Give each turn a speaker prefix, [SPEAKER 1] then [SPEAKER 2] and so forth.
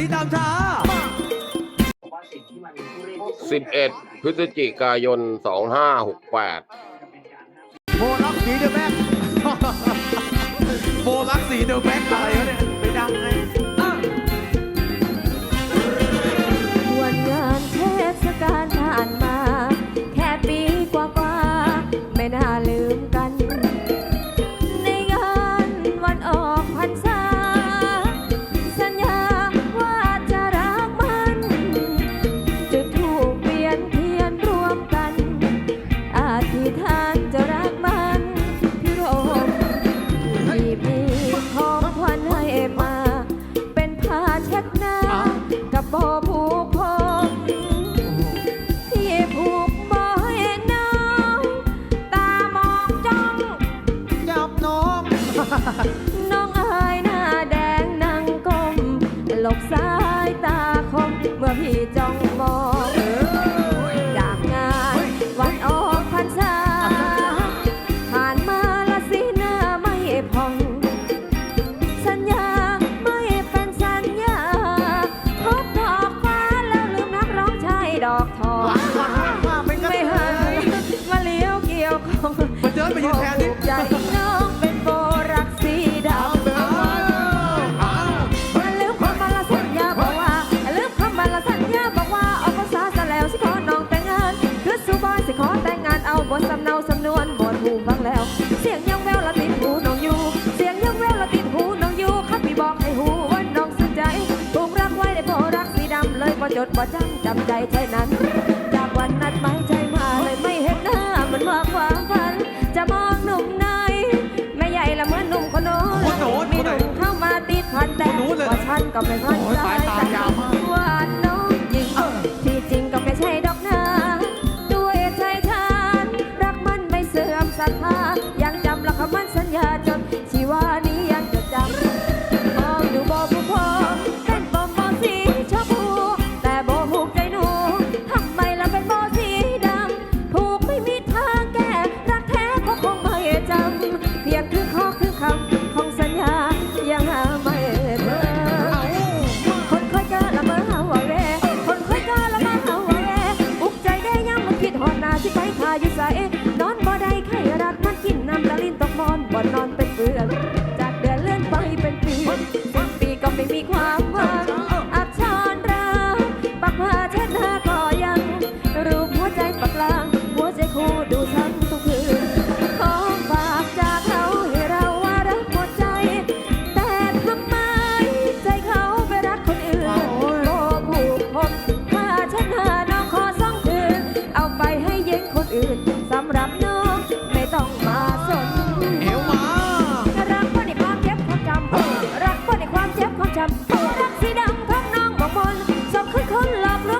[SPEAKER 1] สีดำช้า
[SPEAKER 2] 11 พฤศจิกายน 2568
[SPEAKER 1] โบลักสีเดอะแบ็คโบลักสีเดอะแบ็คอะไรวะเนี่ย
[SPEAKER 3] วัญ ไม่กระไม่
[SPEAKER 1] เท
[SPEAKER 3] หัน
[SPEAKER 1] ย
[SPEAKER 3] มาเลี้ยวเกี่ยวของ
[SPEAKER 1] มาเดินไปยืนแทนดิ
[SPEAKER 3] ใจน้องเป็นโบรักสีดำ
[SPEAKER 1] อ้าวอ้าว
[SPEAKER 3] ลืมคำมาละสัญญาบอกว่าลืมคำมาละสัญญาบอกว่าเอาภาษาซะแล้วสิขอน้องแต่งงานคือสุบอยสิขอแต่งงานเอาบทสำเนาสำนวนบทหูฟังแล้ว เสียงยังแววละติดหูน้องอยู่ เสียงยังแววละติดหูน้องอยู่ข้าพี่บอกให้หูว่าน้องสนใจถูกรักไว้ในโบรักสีดำเลยบ่จดบ่จำจำใจใช่นั้น ดหมายใจมาเลยไม่เห็นหน้าเหมันว่าความฝัน จะมองหนุ่มไหนแม่ใหญ่ละเหมือนหนุ่มคนโน้น
[SPEAKER 1] คนโน้น
[SPEAKER 3] มีหนุ่มเข้ามาติดพันแต่
[SPEAKER 1] คนโน้นเลย
[SPEAKER 3] ว่าฉันก็ไม่พัน
[SPEAKER 1] โอ้ย
[SPEAKER 3] ใจ ข้อคือคำของสัญญายังหาไม่เจอคนคอยเจอละเมอหาว่าแวคนคอยเจอละเมอหาว่าแวอุกใจได้ยังมันคิดหอดหนาที่ไปทาอยู่ใส หลอกลวง